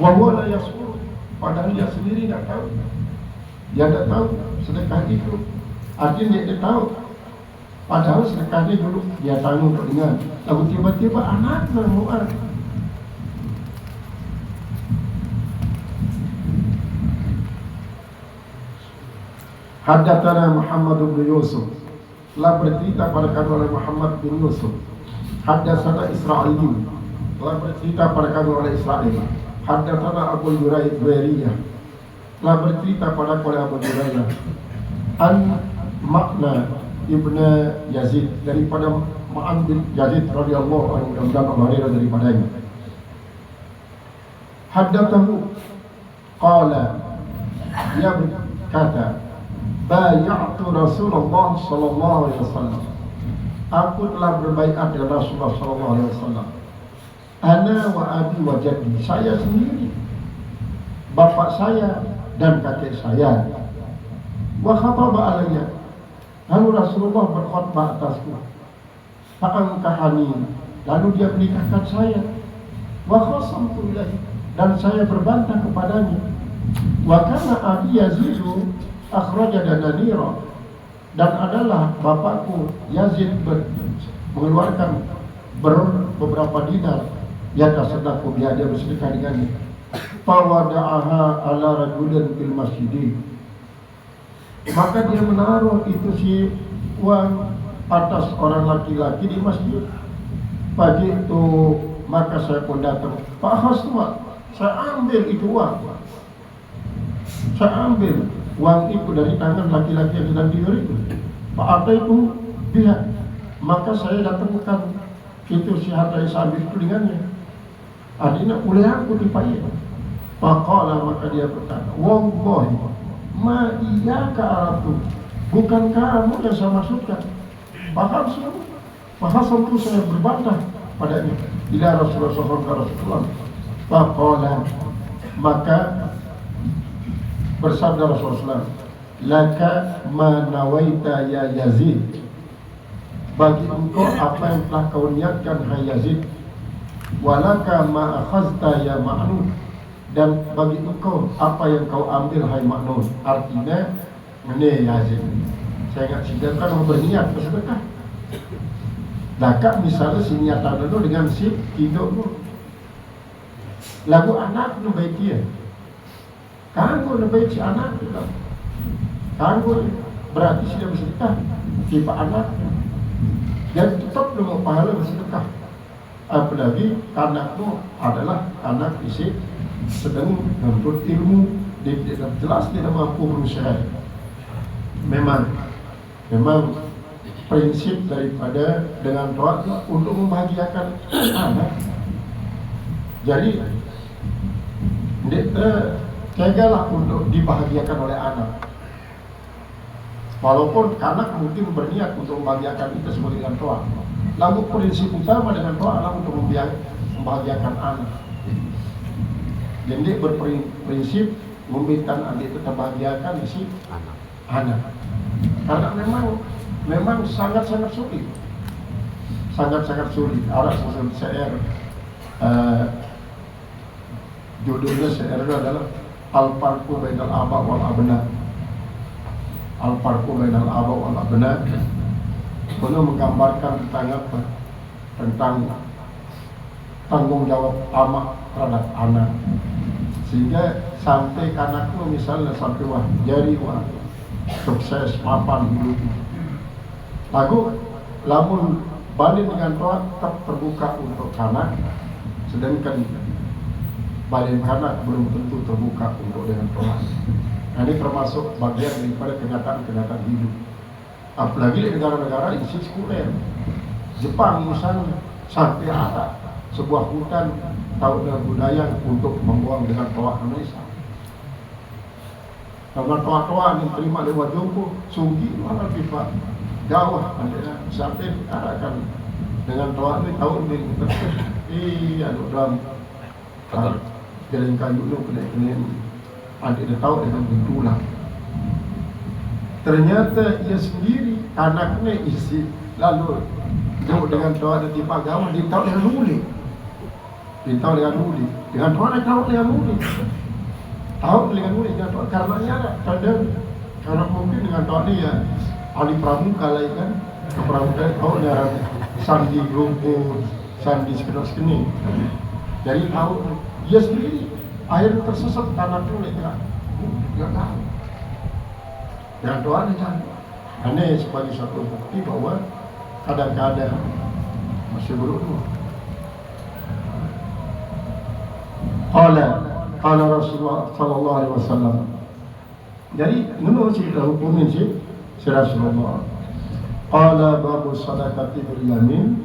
Wahuwa la yasur Padahal dia sendiri tak tahu. Dia tak tahu sedekah itu Artinya dia tahu. Padahal sedekah dia dulu Dia untuk dengar Lalu tiba-tiba anak bermuat Haddatsana Muhammad bin Yusuf. Telah bercerita pada kami oleh Muhammad bin Yusuf. Haddatsana Israili telah bercerita pada kami oleh Israel Haddatsana Abu Hurairah telah bercerita pada oleh Abu Hurairah An Makna Ibnu Yazid daripada Ma'an bin Yazid radhiyallahu anhu dan Abu Hurairah daripadanya Haddatsahu qala dia berkata Bayatu Rasulullah sallallahu alaihi wasallam. Aku telah berbaikat dengan Rasulullah sallallahu alaihi wasallam. Ana wa abi wa jaddi. Saya sendiri. Bapak saya dan kakek saya. Wa khataba alayya. Lalu Rasulullah berkhutbah atasku. Fa'angkahani. Lalu dia menikahkan saya. Wa khasamtu ilahi. Dan saya berbantah kepadanya. Wa kana abi yazidu akhraja dananira dan adalah bapakku Yazid ber, mengeluarkan ber, beberapa dinar atas sedekah dia dia. Bersedekah dengannya fawada'aha ala rajulin fil masjid maka dia menaruh itu si uang atas orang laki-laki di masjid. Pagi itu maka saya pun datang. Pak Haswa saya ambil itu uang saya ambil uang itu dari tangan laki-laki yang sedang tidur itu. Pak Atta itu pihak maka saya datangkan itu si harta yang saya ambil itu dengannya adina boleh aku dipakai. Faqala maka dia berkata Wallahi Ma iya ke Arabtu. Bukan kamu yang saya maksudkan? Bahkan semua? Bahkan itu saya berbantah padanya. Bila Rasulullah SAW Rasulullah Faqala Maka bersabda Rasulullah laka ma nawaita ya Yazid. Bagi engkau apa yang telah kau niatkan hai Yazid walaka ma ya Ma'nun dan bagi engkau apa yang kau ambil hai Ma'nun artinya ini Yazid saya ingat sidangkan mau berniat bersedekah Laka misalnya si niatan dulu dengan si hidup lagu anak nu baik dia. Kanggo lebih si anak juga. Kanggo berarti sudah bersedekah pak anak. Dan tetap dengan pahala bersedekah. Apalagi anak itu adalah anak isi sedang menuntut ilmu dia tidak jelas tidak mampu berusaha. Memang memang prinsip daripada dengan doa untuk membahagiakan anak. Jadi, jagalah untuk dibahagiakan oleh anak. Walaupun anak mungkin berniat untuk membahagiakan kita sebagai dengan doa. Lalu prinsip utama dengan doa adalah untuk membahagiakan anak. Jadi berprinsip meminta adik tetap bahagiakan si anak. anak. Karena memang memang sangat-sangat sulit. Sangat-sangat sulit. Arah sesuatu CR uh, judulnya CR adalah al-farqu bainal aba wal abna al-farqu bainal aba wal abna Penuh menggambarkan tentang? Tentang tanggung jawab amak terhadap anak sehingga sampai anakku misalnya sampai wah jadi wah sukses mapan hidup lagu lamun balik dengan doa tetap terbuka untuk anak sedangkan bagaimana belum tentu terbuka untuk dengan Tuhan. Nah, ini termasuk bagian daripada kenyataan-kenyataan hidup. Apalagi di negara-negara isi sekuler. Jepang misalnya sampai ada sebuah hutan tahu dan budaya untuk membuang dengan toa Indonesia. Karena toa-toa yang terima lewat jumbo, sunggi mana pipa gawah sampai akan dengan toa ini tahu ini. Iya dalam jalan kayu tu kena kena adik dia tahu dengan bertulang ternyata ia sendiri anaknya isi lalu duduk dengan tipa gawah dia tahu dengan nuli dia tahu dengan nuli Dengan Tuhan dia tahu dengan murid. Tahu dengan murid dengan Tuhan karena ia ada kadang karena mungkin dengan Tuhan dia ahli pramuka lah kan? Ke pramuka tahu dia sandi rumput sandi sekedar sekini jadi tahu dia sendiri air tersesat karena tulis kan nggak tahu Tuhan dia tahu ini sebagai satu bukti bahwa kadang-kadang masih beruntung. Qala Qala Rasulullah Sallallahu Alaihi Wasallam. Jadi Menurut cerita hukum ini Si Rasulullah Qala babu sadaqati bil yamin